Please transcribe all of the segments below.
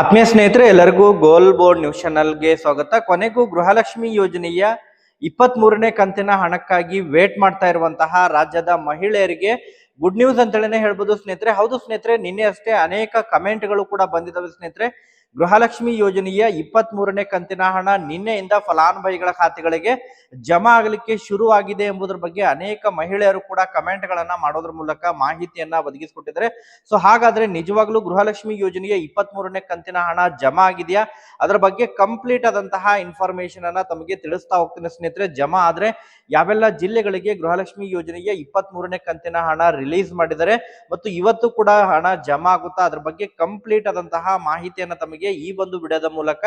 ಆತ್ಮೀಯ ಸ್ನೇಹಿತರೆ, ಎಲ್ಲರಿಗೂ ಗೋಲ್ ಬೋರ್ಡ್ ನ್ಯೂಸ್ ಚಾನಲ್ಗೆ ಸ್ವಾಗತ. ಕೊನೆಗೂ ಗೃಹಲಕ್ಷ್ಮಿ ಯೋಜನೆಯ ಇಪ್ಪತ್ತ್ ಮೂರನೇ ಕಂತಿನ ಹಣಕ್ಕಾಗಿ ವೇಟ್ ಮಾಡ್ತಾ ಇರುವಂತಹ ರಾಜ್ಯದ ಮಹಿಳೆಯರಿಗೆ ಗುಡ್ ನ್ಯೂಸ್ ಅಂತೇಳಿನೇ ಹೇಳ್ಬೋದು ಸ್ನೇಹಿತರೆ. ಹೌದು ಸ್ನೇಹಿತರೆ, ನಿನ್ನೆ ಅಷ್ಟೇ ಅನೇಕ ಕಮೆಂಟ್ಗಳು ಕೂಡ ಬಂದಿದ್ದಾವೆ ಸ್ನೇಹಿತರೆ. ಗೃಹಲಕ್ಷ್ಮಿ ಯೋಜನೆಯ ಇಪ್ಪತ್ತ್ ಮೂರನೇ ಕಂತಿನ ಹಣ ನಿನ್ನೆಯಿಂದ ಫಲಾನುಭವಿಗಳ ಖಾತೆಗಳಿಗೆ ಜಮಾ ಆಗಲಿಕ್ಕೆ ಶುರುವಾಗಿದೆ ಎಂಬುದರ ಬಗ್ಗೆ ಅನೇಕ ಮಹಿಳೆಯರು ಕೂಡ ಕಮೆಂಟ್ ಗಳನ್ನ ಮಾಡೋದ್ರ ಮೂಲಕ ಮಾಹಿತಿಯನ್ನ ಒದಗಿಸಿಕೊಟ್ಟಿದ್ದಾರೆ. ಸೊ ಹಾಗಾದ್ರೆ ನಿಜವಾಗ್ಲೂ ಗೃಹಲಕ್ಷ್ಮಿ ಯೋಜನೆಯ ಇಪ್ಪತ್ತ್ ಮೂರನೇ ಕಂತಿನ ಹಣ ಜಮಾ ಆಗಿದೆಯಾ? ಅದರ ಬಗ್ಗೆ ಕಂಪ್ಲೀಟ್ ಆದಂತಹ ಇನ್ಫಾರ್ಮೇಶನ್ ಅನ್ನ ತಮಗೆ ತಿಳಿಸ್ತಾ ಹೋಗ್ತೀನಿ ಸ್ನೇಹಿತರೆ. ಜಮಾ ಆದ್ರೆ ಯಾವೆಲ್ಲ ಜಿಲ್ಲೆಗಳಿಗೆ ಗೃಹಲಕ್ಷ್ಮಿ ಯೋಜನೆಯ ಇಪ್ಪತ್ತ್ ಮೂರನೇ ಕಂತಿನ ಹಣ ರಿಲೀಸ್ ಮಾಡಿದ್ದಾರೆ ಮತ್ತು ಇವತ್ತು ಕೂಡ ಹಣ ಜಮಾ ಆಗುತ್ತಾ? ಅದ್ರ ಬಗ್ಗೆ ಕಂಪ್ಲೀಟ್ ಆದಂತಹ ಮಾಹಿತಿಯನ್ನ ತಮಗೆ ಈ ಒಂದು ವಿಡಿಯೋದ ಮೂಲಕ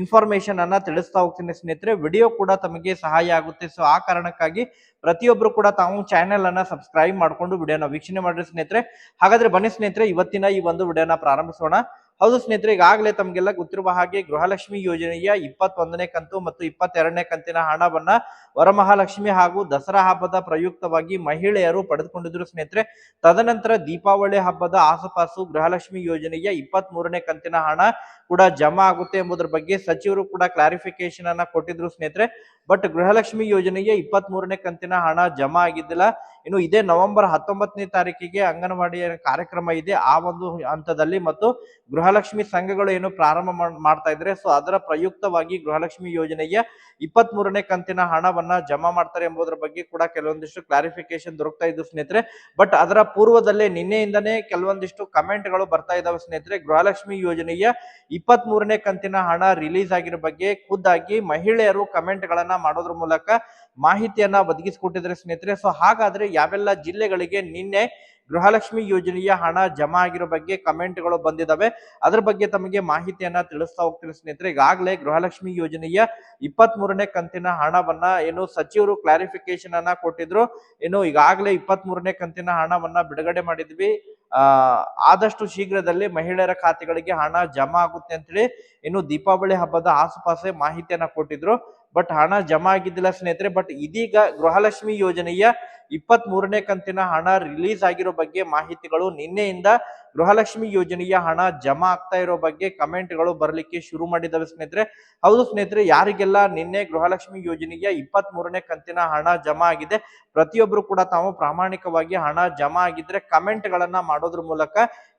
ಇನ್ಫಾರ್ಮೇಶನ್ ಅನ್ನ ತಿಳಿಸ್ತಾ ಹೋಗ್ತೀನಿ ಸ್ನೇಹಿತರೆ. ವಿಡಿಯೋ ಕೂಡ ತಮಗೆ ಸಹಾಯ ಆಗುತ್ತೆ. ಸೊ ಆ ಕಾರಣಕ್ಕಾಗಿ ಪ್ರತಿಯೊಬ್ರು ಕೂಡ ತಾವು ಚಾನೆಲ್ ಅನ್ನ ಸಬ್ಸ್ಕ್ರೈಬ್ ಮಾಡ್ಕೊಂಡು ವಿಡಿಯೋನ ವೀಕ್ಷಣೆ ಮಾಡ್ರಿ ಸ್ನೇಹಿತರೆ. ಹಾಗಾದ್ರೆ ಬನ್ನಿ ಸ್ನೇಹಿತರೆ, ಇವತ್ತಿನ ಈ ಒಂದು ವಿಡಿಯೋನ ಪ್ರಾರಂಭಿಸೋಣ. ಹೌದು ಸ್ನೇಹಿತರೆ, ಈಗಾಗಲೇ ತಮಗೆಲ್ಲ ಗೊತ್ತಿರುವ ಹಾಗೆ ಗೃಹಲಕ್ಷ್ಮಿ ಯೋಜನೆಯ ಇಪ್ಪತ್ತೊಂದನೇ ಕಂತು ಮತ್ತು ಇಪ್ಪತ್ತೆರಡನೇ ಕಂತಿನ ಹಣವನ್ನ ವರಮಹಾಲಕ್ಷ್ಮಿ ಹಾಗೂ ದಸರಾ ಹಬ್ಬದ ಪ್ರಯುಕ್ತವಾಗಿ ಮಹಿಳೆಯರು ಪಡೆದುಕೊಂಡಿದ್ರು ಸ್ನೇಹಿತರೆ. ತದನಂತರ ದೀಪಾವಳಿ ಹಬ್ಬದ ಆಸುಪಾಸು ಗೃಹಲಕ್ಷ್ಮಿ ಯೋಜನೆಯ ಇಪ್ಪತ್ತ್ ಕಂತಿನ ಹಣ ಕೂಡ ಜಮಾ ಆಗುತ್ತೆ ಎಂಬುದರ ಬಗ್ಗೆ ಸಚಿವರು ಕೂಡ ಕ್ಲಾರಿಫಿಕೇಶನ್ ಅನ್ನ ಕೊಟ್ಟಿದ್ರು ಸ್ನೇಹಿತರೆ. ಬಟ್ ಗೃಹಲಕ್ಷ್ಮಿ ಯೋಜನೆಗೆ ಇಪ್ಪತ್ತ್ ಮೂರನೇ ಕಂತಿನ ಹಣ ಜಮಾ ಆಗಿದ್ದಿಲ್ಲ. ಇನ್ನು ಇದೇ ನವೆಂಬರ್ ಹತ್ತೊಂಬತ್ತನೇ ತಾರೀಕಿಗೆ ಅಂಗನವಾಡಿ ಕಾರ್ಯಕ್ರಮ ಇದೆ ಆ ಒಂದು ಹಂತದಲ್ಲಿ ಮತ್ತು ಗೃಹಲಕ್ಷ್ಮಿ ಸಂಘಗಳು ಏನು ಪ್ರಾರಂಭ ಮಾಡ್- ಮಾಡ್ತಾ ಇದ್ರೆ ಸೊ ಅದರ ಪ್ರಯುಕ್ತವಾಗಿ ಗೃಹಲಕ್ಷ್ಮಿ ಯೋಜನೆಯ ಇಪ್ಪತ್ತ್ ಮೂರನೇ ಕಂತಿನ ಹಣವನ್ನ ಜಮಾ ಮಾಡ್ತಾರೆ ಎಂಬುದರ ಬಗ್ಗೆ ಕೂಡ ಕೆಲವೊಂದಿಷ್ಟು ಕ್ಲಾರಿಫಿಕೇಶನ್ ದೊರಕ್ತಾ ಇದ್ದು ಸ್ನೇಹಿತರೆ. ಬಟ್ ಅದರ ಪೂರ್ವದಲ್ಲೇ ನಿನ್ನೆಯಿಂದನೇ ಕೆಲವೊಂದಿಷ್ಟು ಕಮೆಂಟ್ಗಳು ಬರ್ತಾ ಇದಾವೆ ಸ್ನೇಹಿತರೆ. ಗೃಹಲಕ್ಷ್ಮಿ ಯೋಜನೆಯ ಇಪ್ಪತ್ತ್ ಮೂರನೇ ಕಂತಿನ ಹಣ ರಿಲೀಸ್ ಆಗಿರೋ ಬಗ್ಗೆ ಖುದ್ದಾಗಿ ಮಹಿಳೆಯರು ಕಮೆಂಟ್ ಗಳನ್ನ ಮಾಡೋದ್ರ ಮೂಲಕ ಮಾಹಿತಿಯನ್ನ ಒದಗಿಸಿಕೊಟ್ಟಿದ್ರೆ ಸ್ನೇಹಿತರೆ. ಸೊ ಹಾಗಾದ್ರೆ ಯಾವೆಲ್ಲ ಜಿಲ್ಲೆಗಳಿಗೆ ನಿನ್ನೆ ಗೃಹಲಕ್ಷ್ಮಿ ಯೋಜನೆಯ ಹಣ ಜಮಾ ಆಗಿರೋ ಬಗ್ಗೆ ಕಮೆಂಟ್ಗಳು ಬಂದಿದ್ದಾವೆ ಅದ್ರ ಬಗ್ಗೆ ತಮಗೆ ಮಾಹಿತಿಯನ್ನ ತಿಳಿಸ್ತಾ ಹೋಗ್ತೀನಿ ಸ್ನೇಹಿತರೆ. ಈಗಾಗಲೇ ಗೃಹಲಕ್ಷ್ಮಿ ಯೋಜನೆಯ ಇಪ್ಪತ್ತ್ ಮೂರನೇ ಕಂತಿನ ಹಣವನ್ನ ಏನು ಸಚಿವರು ಕ್ಲಾರಿಫಿಕೇಶನ್ ಅನ್ನ ಕೊಟ್ಟಿದ್ರು. ಏನು ಈಗಾಗಲೇ ಇಪ್ಪತ್ತ್ ಮೂರನೇ ಕಂತಿನ ಹಣವನ್ನ ಬಿಡುಗಡೆ ಮಾಡಿದ್ವಿ. ಆದಷ್ಟು ಶೀಘ್ರದಲ್ಲಿ ಮಹಿಳೆಯರ ಖಾತೆಗಳಿಗೆ ಹಣ ಜಮಾ ಆಗುತ್ತೆ ಅಂತೇಳಿ ಇನ್ನು ದೀಪಾವಳಿ ಹಬ್ಬದ ಆಸುಪಾಸೆ ಮಾಹಿತಿಯನ್ನ ಕೊಟ್ಟಿದ್ರು. ಬಟ್ ಹಣ ಜಮಾ ಆಗಿದ್ದಿಲ್ಲ ಸ್ನೇಹಿತರೆ, ಬಟ್ ಇದೀಗ ಗೃಹಲಕ್ಷ್ಮಿ ಯೋಜನೆಯ ಇಪ್ಪತ್ತ್ ಮೂರನೇ ಕಂತಿನ ಹಣ ರಿಲೀಸ್ ಆಗಿರೋ ಬಗ್ಗೆ ಮಾಹಿತಿಗಳು ನಿನ್ನೆಯಿಂದ ಗೃಹಲಕ್ಷ್ಮಿ ಯೋಜನೆಯ ಹಣ ಜಮಾ ಆಗ್ತಾ ಇರೋ ಬಗ್ಗೆ ಕಮೆಂಟ್ಗಳು ಬರಲಿಕ್ಕೆ ಶುರು ಮಾಡಿದ್ದಾವೆ ಸ್ನೇಹಿತರೆ. ಹೌದು ಸ್ನೇಹಿತರೆ, ಯಾರಿಗೆಲ್ಲ ನಿನ್ನೆ ಗೃಹಲಕ್ಷ್ಮಿ ಯೋಜನೆಯ ಇಪ್ಪತ್ತ್ ಮೂರನೇ ಕಂತಿನ ಹಣ ಜಮಾ ಆಗಿದೆ ಪ್ರತಿಯೊಬ್ಬರು ಕೂಡ ತಾವು ಪ್ರಾಮಾಣಿಕವಾಗಿ ಹಣ ಜಮಾ ಆಗಿದ್ರೆ ಕಮೆಂಟ್ ಗಳನ್ನ ಮಾಡೋದ್ರ ಮೂಲಕ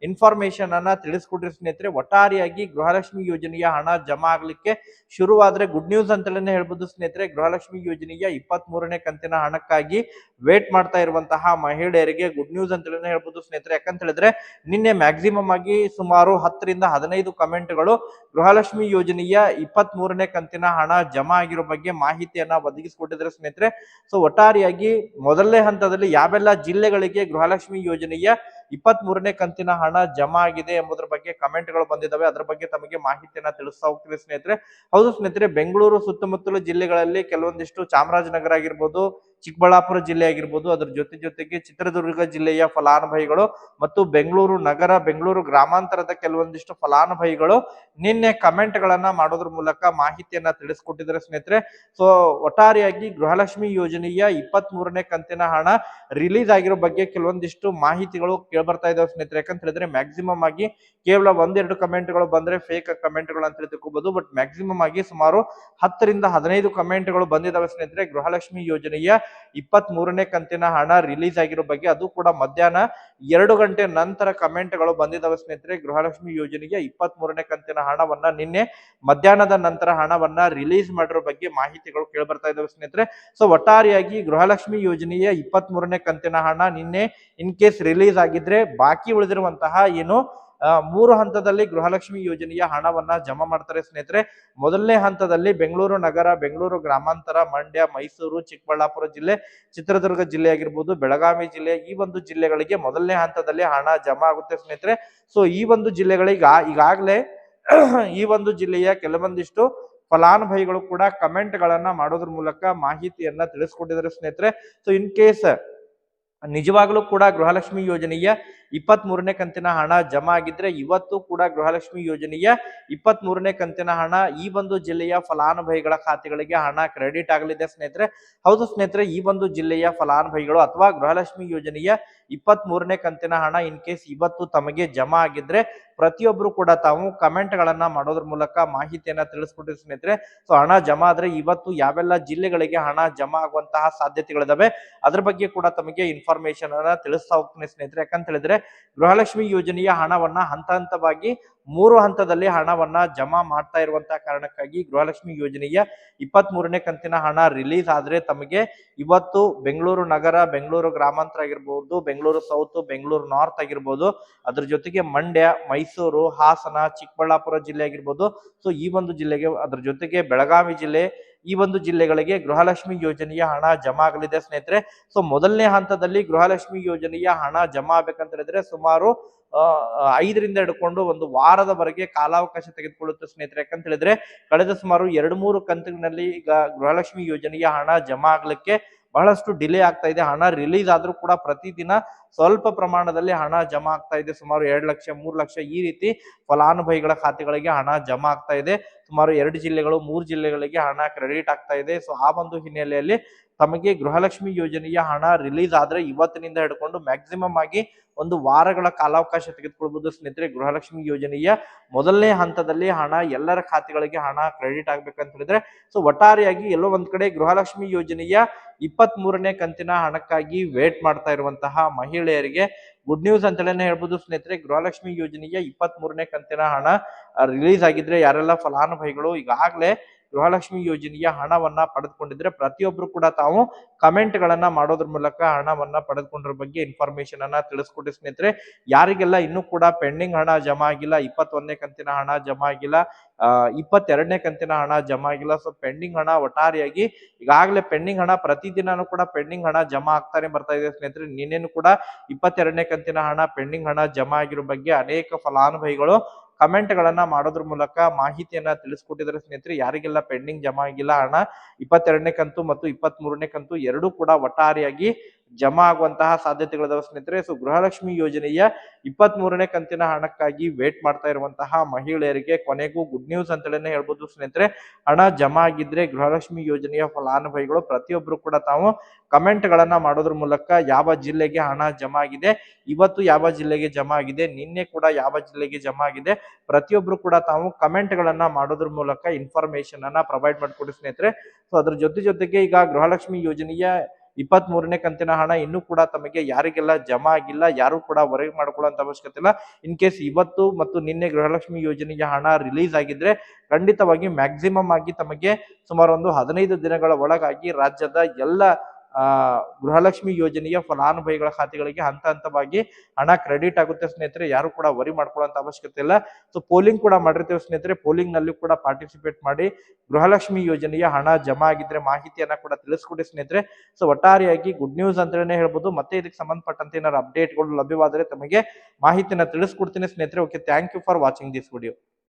ಇನ್ಫಾರ್ಮೇಶನ್ ಅನ್ನ ತಿಳಿಸ್ಕೊಡ್ರಿ ಸ್ನೇಹಿತರೆ. ಒಟ್ಟಾರೆಯಾಗಿ ಗೃಹಲಕ್ಷ್ಮಿ ಯೋಜನೆಯ ಹಣ ಜಮಾ ಆಗ್ಲಿಕ್ಕೆ ಶುರುವಾದ್ರೆ ಗುಡ್ ನ್ಯೂಸ್ ಅಂತಲೇ ಹೇಳ್ಬೋದು ಸ್ನೇಹಿತರೆ, ಗೃಹಲಕ್ಷ್ಮಿ ಯೋಜನೆಯ ಇಪ್ಪತ್ತ್ ಮೂರನೇ ಕಂತಿನ ಹಣಕ್ಕಾಗಿ ವೇಟ್ ಮಾಡ್ತಾ ಇರುವಂತಹ ಮಹಿಳೆಯರಿಗೆ ಗುಡ್ ನ್ಯೂಸ್ ಅಂತ ಹೇಳ್ಬೋದು ಸ್ನೇಹಿತರೆ. ಯಾಕಂತ ಹೇಳಿದ್ರೆ ನಿನ್ನೆ ಮ್ಯಾಕ್ಸಿಮಮ್ ಆಗಿ ಸುಮಾರು ಹತ್ತರಿಂದ ಹದಿನೈದು ಕಮೆಂಟ್ಗಳು ಗೃಹಲಕ್ಷ್ಮಿ ಯೋಜನೆಯ ಇಪ್ಪತ್ತ್ ಮೂರನೇ ಕಂತಿನ ಹಣ ಜಮಾ ಆಗಿರೋ ಬಗ್ಗೆ ಮಾಹಿತಿಯನ್ನ ಒದಗಿಸಿಕೊಟ್ಟಿದ್ರೆ ಸ್ನೇಹಿತರೆ. ಸೊ ಒಟ್ಟಾರೆಯಾಗಿ ಮೊದಲನೇ ಹಂತದಲ್ಲಿ ಯಾವೆಲ್ಲ ಜಿಲ್ಲೆಗಳಿಗೆ ಗೃಹಲಕ್ಷ್ಮಿ ಯೋಜನೆಯ ಇಪ್ಪತ್ತ್ ಮೂರನೇ ಕಂತಿನ ಹಣ ಜಮಾ ಆಗಿದೆ ಎಂಬುದರ ಬಗ್ಗೆ ಕಮೆಂಟ್ಗಳು ಬಂದಿದ್ದಾವೆ ಅದರ ಬಗ್ಗೆ ತಮಗೆ ಮಾಹಿತಿಯನ್ನ ತಿಳಿಸ್ತಾ ಹೋಗ್ತೀವಿ ಸ್ನೇಹಿತರೆ. ಹೌದು ಸ್ನೇಹಿತರೆ, ಬೆಂಗಳೂರು ಸುತ್ತಮುತ್ತಲು ಜಿಲ್ಲೆಗಳಲ್ಲಿ ಕೆಲವೊಂದಿಷ್ಟು ಚಾಮರಾಜನಗರ ಆಗಿರ್ಬೋದು ಚಿಕ್ಕಬಳ್ಳಾಪುರ ಜಿಲ್ಲೆ ಆಗಿರ್ಬೋದು, ಅದ್ರ ಜೊತೆ ಜೊತೆಗೆ ಚಿತ್ರದುರ್ಗ ಜಿಲ್ಲೆಯ ಫಲಾನುಭವಿಗಳು ಮತ್ತು ಬೆಂಗಳೂರು ನಗರ, ಬೆಂಗಳೂರು ಗ್ರಾಮಾಂತರದ ಕೆಲವೊಂದಿಷ್ಟು ಫಲಾನುಭವಿಗಳು ನಿನ್ನೆ ಕಮೆಂಟ್ ಗಳನ್ನ ಮಾಡೋದ್ರ ಮೂಲಕ ಮಾಹಿತಿಯನ್ನ ತಿಳಿಸ್ಕೊಟ್ಟಿದ್ದಾರೆ ಸ್ನೇಹಿತರೆ. ಸೊ ಒಟ್ಟಾರೆಯಾಗಿ ಗೃಹಲಕ್ಷ್ಮಿ ಯೋಜನೆಯ ಇಪ್ಪತ್ತ್ ಮೂರನೇ ಕಂತಿನ ಹಣ ರಿಲೀಸ್ ಆಗಿರೋ ಬಗ್ಗೆ ಕೆಲವೊಂದಿಷ್ಟು ಮಾಹಿತಿಗಳು ಕೇಳ್ಬರ್ತಾ ಇದಾವೆ ಸ್ನೇಹಿತರೆ. ಯಾಕಂತ ಹೇಳಿದ್ರೆ ಮ್ಯಾಕ್ಸಿಮಮ್ ಆಗಿ ಕೇವಲ ಒಂದೆರಡು ಕಮೆಂಟ್ಗಳು ಬಂದ್ರೆ ಫೇಕ್ ಕಮೆಂಟ್ಗಳು ಅಂತ ತಿಳ್ಕೋಬಹುದು ಬಟ್ ಮ್ಯಾಕ್ಸಿಮಮ್ ಆಗಿ ಸುಮಾರು ಹತ್ತರಿಂದ ಹದಿನೈದು ಕಮೆಂಟ್ಗಳು ಬಂದಿದಾವೆ ಸ್ನೇಹಿತರೆ ಗೃಹಲಕ್ಷ್ಮಿ ಯೋಜನೆಯ ಇಪ್ಪತ್ತ್ ಮೂರನೇ ಕಂತಿನ ಹಣ ರಿಲೀಸ್ ಆಗಿರೋ ಬಗ್ಗೆ ಅದು ಕೂಡ ಮಧ್ಯಾಹ್ನ ಎರಡು ಗಂಟೆ ನಂತರ ಕಮೆಂಟ್ಗಳು ಬಂದಿದ್ದಾವೆ ಸ್ನೇಹಿತರೆ. ಗೃಹಲಕ್ಷ್ಮಿ ಯೋಜನೆಗೆ ಇಪ್ಪತ್ತ್ ಮೂರನೇ ಕಂತಿನ ಹಣವನ್ನ ನಿನ್ನೆ ಮಧ್ಯಾಹ್ನದ ನಂತರ ಹಣವನ್ನ ರಿಲೀಸ್ ಮಾಡಿರೋ ಬಗ್ಗೆ ಮಾಹಿತಿಗಳು ಕೇಳ್ಬರ್ತಾ ಇದಾವೆ ಸ್ನೇಹಿತರೆ. ಸೊ, ಒಟ್ಟಾರೆಯಾಗಿ ಗೃಹಲಕ್ಷ್ಮಿ ಯೋಜನೆಯ ಇಪ್ಪತ್ತ್ ಮೂರನೇ ಕಂತಿನ ಹಣ ನಿನ್ನೆ ಇನ್ ಕೇಸ್ ರಿಲೀಸ್ ಆಗಿದ್ರೆ ಬಾಕಿ ಉಳಿದಿರುವಂತಹ ಏನು ಮೂರು ಹಂತದಲ್ಲಿ ಗೃಹಲಕ್ಷ್ಮಿ ಯೋಜನೆಯ ಹಣವನ್ನ ಜಮಾ ಮಾಡ್ತಾರೆ ಸ್ನೇಹಿತರೆ. ಮೊದಲನೇ ಹಂತದಲ್ಲಿ ಬೆಂಗಳೂರು ನಗರ, ಬೆಂಗಳೂರು ಗ್ರಾಮಾಂತರ, ಮಂಡ್ಯ, ಮೈಸೂರು, ಚಿಕ್ಕಬಳ್ಳಾಪುರ ಜಿಲ್ಲೆ, ಚಿತ್ರದುರ್ಗ ಜಿಲ್ಲೆ ಆಗಿರ್ಬೋದು, ಬೆಳಗಾವಿ ಜಿಲ್ಲೆ, ಈ ಒಂದು ಜಿಲ್ಲೆಗಳಿಗೆ ಮೊದಲನೇ ಹಂತದಲ್ಲಿ ಹಣ ಜಮಾ ಆಗುತ್ತೆ ಸ್ನೇಹಿತರೆ. ಸೊ ಈ ಒಂದು ಜಿಲ್ಲೆಗಳಿಗೆ ಈಗಾಗಲೇ ಈ ಒಂದು ಜಿಲ್ಲೆಯ ಕೆಲವೊಂದಿಷ್ಟು ಫಲಾನುಭವಿಗಳು ಕೂಡ ಕಮೆಂಟ್ ಗಳನ್ನ ಮಾಡೋದ್ರ ಮೂಲಕ ಮಾಹಿತಿಯನ್ನ ತಿಳಿಸ್ಕೊಟ್ಟಿದ್ದಾರೆ ಸ್ನೇಹಿತರೆ. ಸೊ ಇನ್ ಕೇಸ್ ನಿಜವಾಗ್ಲೂ ಕೂಡ ಗೃಹಲಕ್ಷ್ಮಿ ಯೋಜನೆಯ ಇಪ್ಪತ್ತ್ ಮೂರನೇ ಕಂತಿನ ಹಣ ಜಮಾ ಆಗಿದ್ರೆ ಇವತ್ತು ಕೂಡ ಗೃಹಲಕ್ಷ್ಮಿ ಯೋಜನೆಯ ಇಪ್ಪತ್ತ್ ಮೂರನೇ ಕಂತಿನ ಹಣ ಈ ಒಂದು ಜಿಲ್ಲೆಯ ಫಲಾನುಭವಿಗಳ ಖಾತೆಗಳಿಗೆ ಹಣ ಕ್ರೆಡಿಟ್ ಆಗಲಿದೆ ಸ್ನೇಹಿತರೆ. ಹೌದು ಸ್ನೇಹಿತರೆ, ಈ ಒಂದು ಜಿಲ್ಲೆಯ ಫಲಾನುಭವಿಗಳು ಅಥವಾ ಗೃಹಲಕ್ಷ್ಮಿ ಯೋಜನೆಯ ಇಪ್ಪತ್ತ್ ಮೂರನೇ ಕಂತಿನ ಹಣ ಇನ್ ಕೇಸ್ ಇವತ್ತು ತಮಗೆ ಜಮಾ ಆಗಿದ್ರೆ ಪ್ರತಿಯೊಬ್ರು ಕೂಡ ತಾವು ಕಮೆಂಟ್ ಗಳನ್ನ ಮಾಡೋದ್ರ ಮೂಲಕ ಮಾಹಿತಿಯನ್ನ ತಿಳಿಸ್ಕೊಟ್ಟಿರಿ ಸ್ನೇಹಿತರೆ. ಸೊ, ಹಣ ಜಮಾ ಆದ್ರೆ ಇವತ್ತು ಯಾವೆಲ್ಲ ಜಿಲ್ಲೆಗಳಿಗೆ ಹಣ ಜಮಾ ಆಗುವಂತಹ ಸಾಧ್ಯತೆಗಳಿದಾವೆ, ಅದ್ರ ಬಗ್ಗೆ ಕೂಡ ತಮಗೆ ಇನ್ಫಾರ್ಮೇಶನ್ ಅನ್ನ ತಿಳಿಸ್ತಾ ಹೋಗ್ತೀನಿ ಸ್ನೇಹಿತರೆ. ಯಾಕಂತ ಹೇಳಿದ್ರೆ ಗೃಹಲಕ್ಷ್ಮಿ ಯೋಜನೆಯ ಹಣವನ್ನ ಹಂತ ಹಂತವಾಗಿ ಮೂರು ಹಂತದಲ್ಲಿ ಹಣವನ್ನ ಜಮಾ ಮಾಡ್ತಾ ಇರುವಂತಹ ಕಾರಣಕ್ಕಾಗಿ ಗೃಹಲಕ್ಷ್ಮಿ ಯೋಜನೆಯ ಇಪ್ಪತ್ತ್ ಮೂರನೇ ಕಂತಿನ ಹಣ ರಿಲೀಸ್ ಆದ್ರೆ ತಮಗೆ ಇವತ್ತು ಬೆಂಗಳೂರು ನಗರ, ಬೆಂಗಳೂರು ಗ್ರಾಮಾಂತರ ಆಗಿರ್ಬೋದು, ಬೆಂಗಳೂರು ಸೌತ್, ಬೆಂಗಳೂರು ನಾರ್ತ್ ಆಗಿರ್ಬೋದು, ಅದ್ರ ಜೊತೆಗೆ ಮಂಡ್ಯ, ಮೈಸೂರು, ಹಾಸನ, ಚಿಕ್ಕಬಳ್ಳಾಪುರ ಜಿಲ್ಲೆ ಆಗಿರ್ಬೋದು. ಸೊ ಈ ಒಂದು ಜಿಲ್ಲೆಗೆ ಅದ್ರ ಜೊತೆಗೆ ಬೆಳಗಾವಿ ಜಿಲ್ಲೆ ಈ ಒಂದು ಜಿಲ್ಲೆಗಳಿಗೆ ಗೃಹಲಕ್ಷ್ಮಿ ಯೋಜನೆಯ ಹಣ ಜಮಾ ಆಗಲಿದೆ ಸ್ನೇಹಿತರೆ. ಸೊ ಮೊದಲನೇ ಹಂತದಲ್ಲಿ ಗೃಹಲಕ್ಷ್ಮಿ ಯೋಜನೆಯ ಹಣ ಜಮಾ ಆಗ್ಬೇಕಂತ ಹೇಳಿದ್ರೆ ಸುಮಾರು ಐದರಿಂದ ಹಿಡ್ಕೊಂಡು ಒಂದು ವಾರದವರೆಗೆ ಕಾಲಾವಕಾಶ ತೆಗೆದುಕೊಳ್ಳುತ್ತೆ ಸ್ನೇಹಿತರೆ. ಯಾಕಂತ ಹೇಳಿದ್ರೆ, ಕಳೆದ ಸುಮಾರು ಎರಡು ಮೂರು ಕಂತಿನಲ್ಲಿ ಈಗ ಗೃಹಲಕ್ಷ್ಮಿ ಯೋಜನೆಯ ಹಣ ಜಮಾ ಆಗ್ಲಿಕ್ಕೆ ಬಹಳಷ್ಟು ಡಿಲೇ ಆಗ್ತಾ ಇದೆ. ಹಣ ರಿಲೀಸ್ ಆದ್ರೂ ಕೂಡ ಪ್ರತಿದಿನ ಸ್ವಲ್ಪ ಪ್ರಮಾಣದಲ್ಲಿ ಹಣ ಜಮಾ ಆಗ್ತಾ ಇದೆ. ಸುಮಾರು ಎರಡು ಲಕ್ಷ, ಮೂರು ಲಕ್ಷ ಈ ರೀತಿ ಫಲಾನುಭವಿಗಳ ಖಾತೆಗಳಿಗೆ ಹಣ ಜಮಾ ಆಗ್ತಾ ಇದೆ. ಸುಮಾರು ಎರಡು ಜಿಲ್ಲೆಗಳು, ಮೂರು ಜಿಲ್ಲೆಗಳಿಗೆ ಹಣ ಕ್ರೆಡಿಟ್ ಆಗ್ತಾ ಇದೆ. ಸೊ, ಆ ಒಂದು ಹಿನ್ನೆಲೆಯಲ್ಲಿ ತಮಗೆ ಗೃಹಲಕ್ಷ್ಮಿ ಯೋಜನೆಯ ಹಣ ರಿಲೀಸ್ ಆದ್ರೆ ಇವತ್ತಿನಿಂದ ಹಿಡ್ಕೊಂಡು ಮ್ಯಾಕ್ಸಿಮಮ್ ಆಗಿ ಒಂದು ವಾರಗಳ ಕಾಲಾವಕಾಶ ತೆಗೆದುಕೊಳ್ಬಹುದು ಸ್ನೇಹಿತರೆ. ಗೃಹಲಕ್ಷ್ಮಿ ಯೋಜನೆಯ ಮೊದಲನೇ ಹಂತದಲ್ಲಿ ಹಣ ಎಲ್ಲರ ಖಾತೆಗಳಿಗೆ ಹಣ ಕ್ರೆಡಿಟ್ ಆಗ್ಬೇಕಂತ ಹೇಳಿದ್ರೆ ಸೊ ಒಟ್ಟಾರೆಯಾಗಿ ಎಲ್ಲೋ ಒಂದ್ ಕಡೆ ಗೃಹಲಕ್ಷ್ಮಿ ಯೋಜನೆಯ ಇಪ್ಪತ್ತ್ ಮೂರನೇ ಕಂತಿನ ಹಣಕ್ಕಾಗಿ ವೇಟ್ ಮಾಡ್ತಾ ಇರುವಂತಹ ಮಹಿಳೆಯರಿಗೆ ಗುಡ್ ನ್ಯೂಸ್ ಅಂತಲೇ ಹೇಳ್ಬೋದು ಸ್ನೇಹಿತರೆ. ಗೃಹಲಕ್ಷ್ಮಿ ಯೋಜನೆಯ ಇಪ್ಪತ್ತ್ ಮೂರನೇ ಕಂತಿನ ಹಣ ರಿಲೀಸ್ ಆಗಿದ್ರೆ ಯಾರೆಲ್ಲ ಫಲಾನುಭವಿಗಳು ಈಗಾಗಲೇ ಗೃಹಲಕ್ಷ್ಮಿ ಯೋಜನೆಯ ಹಣವನ್ನ ಪಡೆದುಕೊಂಡಿದ್ರೆ ಪ್ರತಿಯೊಬ್ರು ಕೂಡ ತಾವು ಕಮೆಂಟ್ ಗಳನ್ನ ಮಾಡೋದ್ರ ಮೂಲಕ ಹಣವನ್ನ ಪಡೆದುಕೊಂಡ್ರ ಬಗ್ಗೆ ಇನ್ಫಾರ್ಮೇಶನ್ ಅನ್ನ ತಿಳಿಸ್ಕೊಡಿ ಸ್ನೇಹಿತರೆ. ಯಾರಿಗೆಲ್ಲ ಇನ್ನೂ ಕೂಡ ಪೆಂಡಿಂಗ್ ಹಣ ಜಮಾ ಆಗಿಲ್ಲ, ಇಪ್ಪತ್ತೊಂದನೇ ಕಂತಿನ ಹಣ ಜಮಾ ಆಗಿಲ್ಲ ಇಪ್ಪತ್ತೆರಡನೇ ಕಂತಿನ ಹಣ ಜಮಾ ಆಗಿಲ್ಲ ಸೊ ಪೆಂಡಿಂಗ್ ಹಣ ಒಟ್ಟಾರೆಯಾಗಿ ಈಗಾಗಲೇ ಪೆಂಡಿಂಗ್ ಹಣ ಪ್ರತಿದಿನಾನು ಕೂಡ ಪೆಂಡಿಂಗ್ ಹಣ ಜಮಾ ಆಗ್ತಾನೆ ಬರ್ತಾ ಇದೆ ಸ್ನೇಹಿತರೆ. ನಿನ್ನೆನು ಕೂಡ ಇಪ್ಪತ್ತೆರಡನೇ ಕಂತಿನ ಹಣ ಪೆಂಡಿಂಗ್ ಹಣ ಜಮಾ ಆಗಿರೋ ಬಗ್ಗೆ ಅನೇಕ ಫಲಾನುಭವಿಗಳು ಕಮೆಂಟ್ ಗಳನ್ನ ಮಾಡೋದ್ರ ಮೂಲಕ ಮಾಹಿತಿಯನ್ನ ತಿಳಿಸ್ಕೊಟ್ಟಿದ್ರೆ ಸ್ನೇಹಿತರೆ. ಯಾರಿಗೆಲ್ಲ ಪೆಂಡಿಂಗ್ ಜಮಾ ಆಗಿಲ್ಲ, ಹಣ ಇಪ್ಪತ್ತೆರಡನೇ ಕಂತು ಮತ್ತು ಇಪ್ಪತ್ತ್ ಮೂರನೇ ಕಂತು ಎರಡೂ ಕೂಡ ಒಟ್ಟಾರೆಯಾಗಿ ಜಮಾ ಆಗುವಂತಹ ಸಾಧ್ಯತೆಗಳಿದಾವೆ ಸ್ನೇಹಿತರೆ. ಸೊ ಗೃಹಲಕ್ಷ್ಮಿ ಯೋಜನೆಯ ಇಪ್ಪತ್ತ್ ಮೂರನೇ ಕಂತಿನ ಹಣಕ್ಕಾಗಿ ವೇಟ್ ಮಾಡ್ತಾ ಇರುವಂತಹ ಮಹಿಳೆಯರಿಗೆ ಕೊನೆಗೂ ಗುಡ್ ನ್ಯೂಸ್ ಅಂತಲೇ ಹೇಳ್ಬೋದು ಸ್ನೇಹಿತರೆ. ಹಣ ಜಮಾ ಆಗಿದ್ರೆ ಗೃಹಲಕ್ಷ್ಮಿ ಯೋಜನೆಯ ಫಲಾನುಭವಿಗಳು ಪ್ರತಿಯೊಬ್ಬರು ಕೂಡ ತಾವು ಕಮೆಂಟ್ ಗಳನ್ನ ಮಾಡೋದ್ರ ಮೂಲಕ ಯಾವ ಜಿಲ್ಲೆಗೆ ಹಣ ಜಮಾ ಆಗಿದೆ, ಇವತ್ತು ಯಾವ ಜಿಲ್ಲೆಗೆ ಜಮಾ ಆಗಿದೆ, ನಿನ್ನೆ ಕೂಡ ಯಾವ ಜಿಲ್ಲೆಗೆ ಜಮಾ ಆಗಿದೆ, ಪ್ರತಿಯೊಬ್ರು ಕೂಡ ತಾವು ಕಮೆಂಟ್ ಗಳನ್ನ ಮಾಡೋದ್ರ ಮೂಲಕ ಇನ್ಫಾರ್ಮೇಶನ್ ಅನ್ನ ಪ್ರೊವೈಡ್ ಮಾಡಿಕೊಡಿ ಸ್ನೇಹಿತರೆ. ಸೊ ಅದ್ರ ಜೊತೆ ಜೊತೆಗೆ ಈಗ ಗೃಹಲಕ್ಷ್ಮಿ ಯೋಜನೆಯ ಇಪ್ಪತ್ತ್ ಮೂರನೇ ಕಂತಿನ ಹಣ ಇನ್ನೂ ಕೂಡ ತಮಗೆ ಯಾರಿಗೆಲ್ಲ ಜಮಾ ಆಗಿಲ್ಲ, ಯಾರು ಕೂಡ ಹೊರಗೆ ಮಾಡ್ಕೊಳ್ಳುವಂತ ಅವಶ್ಯಕತೆ ಇಲ್ಲ. ಇನ್ ಕೇಸ್ ಇವತ್ತು ಮತ್ತು ನಿನ್ನೆ ಗೃಹಲಕ್ಷ್ಮಿ ಯೋಜನೆಗೆ ಹಣ ರಿಲೀಸ್ ಆಗಿದ್ರೆ ಖಂಡಿತವಾಗಿ ಮ್ಯಾಕ್ಸಿಮಮ್ ಆಗಿ ತಮಗೆ ಸುಮಾರು ಒಂದು ಹದಿನೈದು ದಿನಗಳ ಒಳಗಾಗಿ ರಾಜ್ಯದ ಎಲ್ಲ ಗೃಹಲಕ್ಷ್ಮಿ ಯೋಜನೆಯ ಫಲಾನುಭವಿಗಳ ಖಾತೆಗಳಿಗೆ ಹಂತ ಹಂತವಾಗಿ ಹಣ ಕ್ರೆಡಿಟ್ ಆಗುತ್ತೆ ಸ್ನೇಹಿತರೆ. ಯಾರು ಕೂಡ ವರಿ ಮಾಡ್ಕೊಳ್ಳುವಂತ ಅವಶ್ಯಕತೆ ಇಲ್ಲ. ಸೊ ಪೋಲಿಂಗ್ ಕೂಡ ಮಾಡಿರ್ತೀವಿ ಸ್ನೇಹಿತರೆ. ಪೋಲಿಂಗ್ನಲ್ಲಿ ಕೂಡ ಪಾರ್ಟಿಸಿಪೇಟ್ ಮಾಡಿ ಗೃಹಲಕ್ಷ್ಮಿ ಯೋಜನೆಯ ಹಣ ಜಮಾ ಆಗಿದ್ರೆ ಮಾಹಿತಿಯನ್ನ ಕೂಡ ತಿಳಿಸ್ಕೊಡಿ ಸ್ನೇಹಿತರೆ. ಸೊ ಒಟ್ಟಾರೆಯಾಗಿ ಗುಡ್ ನ್ಯೂಸ್ ಅಂತಲೇ ಹೇಳ್ಬೋದು. ಮತ್ತೆ ಇದಕ್ಕೆ ಸಂಬಂಧಪಟ್ಟಂತೆ ಏನಾದ್ರು ಅಪ್ಡೇಟ್ಗಳು ಲಭ್ಯವಾದರೆ ತಮಗೆ ಮಾಹಿತಿಯನ್ನ ತಿಳಿಸ್ಕೊಡ್ತೀನಿ ಸ್ನೇಹಿತರೆ. Okay thank you for watching this video